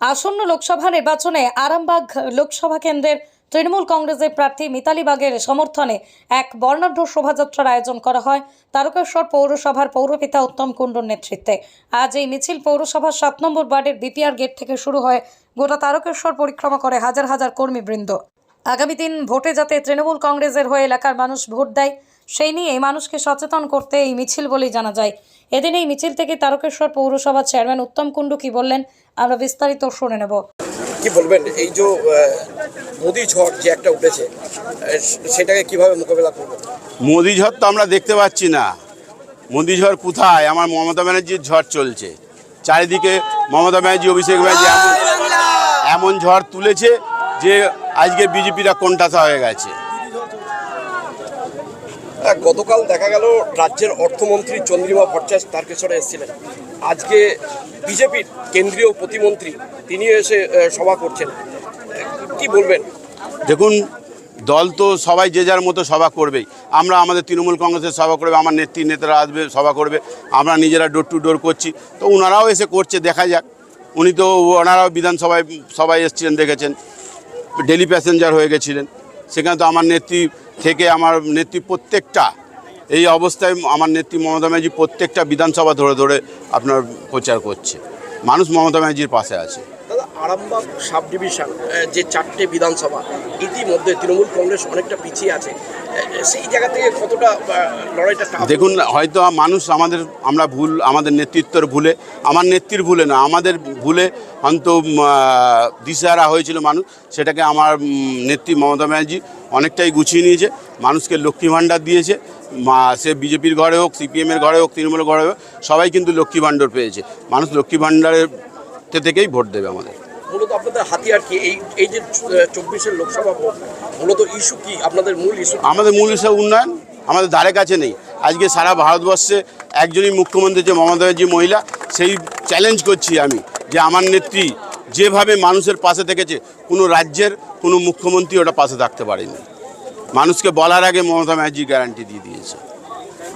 আসন্ন লোকসভা নির্বাচনে আরামবাগ লোকসভা কেন্দ্রের তৃণমূল কংগ্রেসের প্রার্থী মিতালি বাগের সমর্থনে এক বর্ণাঢ্য শোভাযাত্রার আয়োজন করা হয়। তারকেশ্বর পৌরসভার পৌরপিতা উত্তম কুণ্ডুর নেতৃত্বে। আজ এই মিছিল পৌরসভার সাত নম্বর ওয়ার্ডের বিপিআর গেট থেকে শুরু হয়। গোটা তারকেশ্বর পরিক্রমা করে হাজার হাজার কর্মীবৃন্দ। আগামী দিন ভোটে যাতে তৃণমূল কংগ্রেসের হয়ে এলাকার মানুষ ভোট দেয়, সেই নিয়ে মানুষকে সচেতন করতে এই মিছিল বলেই জানা যায়। এদিন এই মিছিল থেকে তারকেশ্বর পৌরসভার চেয়ারম্যান উত্তম কুণ্ডু কি বললেন আমরা বিস্তারিত শুনে নেব। কি বলবেন? এই যে মোদি ঝড় যে একটা উঠেছে সেটাকে কীভাবে মোকাবেলা করবেন? মোদি ঝড় তো আমরা দেখতে পাচ্ছি না। মোদি ঝড় কোথায়? আমার মমতা ব্যানার্জির ঝড় চলছে। চারিদিকে মমতা ব্যানার্জি অভিষেক ব্যানার্জি এমন এমন ঝড় তুলেছে যে আজকে বিজেপিরা কোনটাসা হয়ে গেছে। গতকাল দেখা গেল রাজ্যের অর্থমন্ত্রী চন্দ্রিমা ভট্টাচার্য তারকেশ্বরে এসেছিলেন। আজকে বিজেপির কেন্দ্রীয় প্রতিমন্ত্রী তিনি এসে সভা করছেন। কি বলবেন? দেখুন, দল তো সবাই যে যার মতো সভা করবেই। আমরা আমাদের তৃণমূল কংগ্রেসের সভা করবে, আমার নেত্রী, নেতারা আসবে, সভা করবে। আমরা নিজেরা ডোর টু ডোর করছি। তো ওনারাও এসে করছে, দেখা যাক। উনি তো ওনারাও বিধানসভায় সবাই এসেছিলেন, দেখেছেন। ডেলি প্যাসেঞ্জার হয়ে গেছিলেন। সেখানে তো আমার নেত্রী থেকে আমার নেত্রী প্রত্যেকটা, এই অবস্থায় আমার নেত্রী মমতা ব্যানার্জি প্রত্যেকটা বিধানসভা ধরে ধরে আপনার প্রচার করছে। মানুষ মমতা ব্যানার্জির পাশে আছে। আরামবাগ সাব ডিভিশন যে চারটে বিধানসভা, ইতিমধ্যে তৃণমূল কংগ্রেস অনেকটা পিছিয়ে আছে। সেই জায়গা থেকে কতটা লড়াইটা দেখুন, হয়তো মানুষ আমাদের, আমরা ভুল, আমাদের নেতৃত্বের ভুলে, আমার নেত্রীর ভুলে না, আমাদের ভুলে অন্ত দিশাহারা হয়েছিল মানুষ, সেটাকে আমার নেত্রী মমতা ব্যানার্জি অনেকটাই গুছিয়ে নিয়েছে, মানুষকে লক্ষ্মী ভাণ্ডার দিয়েছে সে বিজেপির ঘরে হোক সিপিএমের ঘরে হোক, তৃণমূলের ঘরে হোক, সবাই কিন্তু লক্ষ্মী ভাণ্ডার পেয়েছে। মানুষ লক্ষ্মী ভাণ্ডারের থেকেই ভোট দেবে আমাদের। মূলত আপনাদের হাতিয়ার কি? এই এই যে চব্বিশের লোকসভা মূলত ইস্যু কি? আপনাদের মূল ইস্যু আমাদের মূল হিসাব উন্নয়ন, আমাদের ধারে কাছে নেই। আজকে সারা ভারতবর্ষে একজনই মুখ্যমন্ত্রী যে মমতা ব্যানার্জি মহিলা। সেই চ্যালেঞ্জ করছি আমি যে আমার নেত্রী যেভাবে মানুষের পাশে থেকেছে, কোনো রাজ্যের কোনো মুখ্যমন্ত্রী ওটা পাশে থাকতে পারেনি। মানুষকে বলার আগে মমতা ব্যানার্জি গ্যারান্টি দিয়ে দিয়েছে।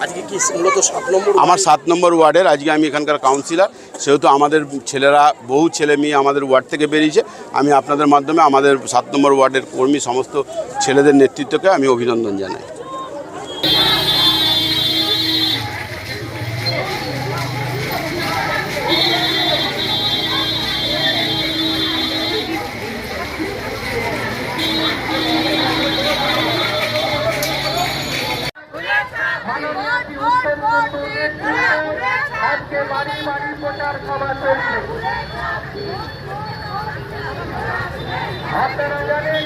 আজকে কি মূলত সাত নম্বর আমার সাত নম্বর ওয়ার্ডের আজকে আমি এখানকার কাউন্সিলর সেহেতু আমাদের ছেলেরা বহু ছেলে মেয়ে আমাদের ওয়ার্ড থেকে বেরিয়েছে। আমি আপনাদের মাধ্যমে আমাদের সাত নম্বর ওয়ার্ডের কর্মী সমস্ত ছেলেদের নেতৃত্বকে আমি অভিনন্দন জানাই। আজকে বাড়ি বাড়ি প্রচার সভা চলছে। আপনারা জানেন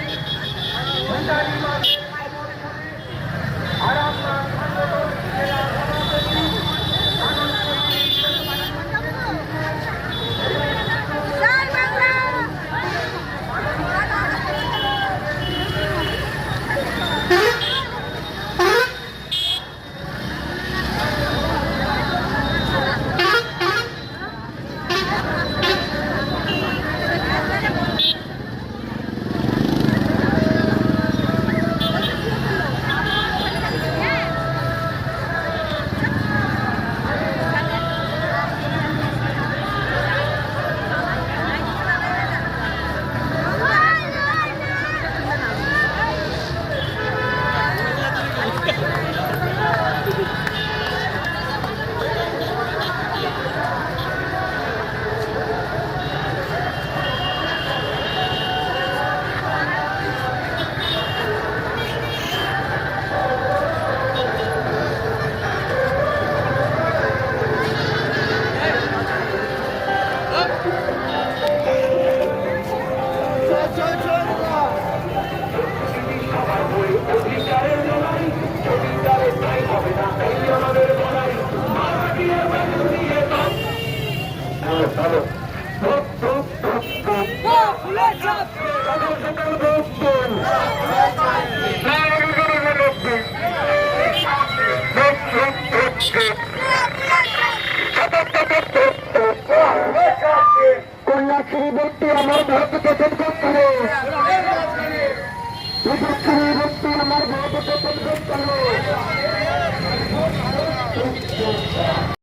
কন্যাশ্রী ব্যক্তি আমার ভোট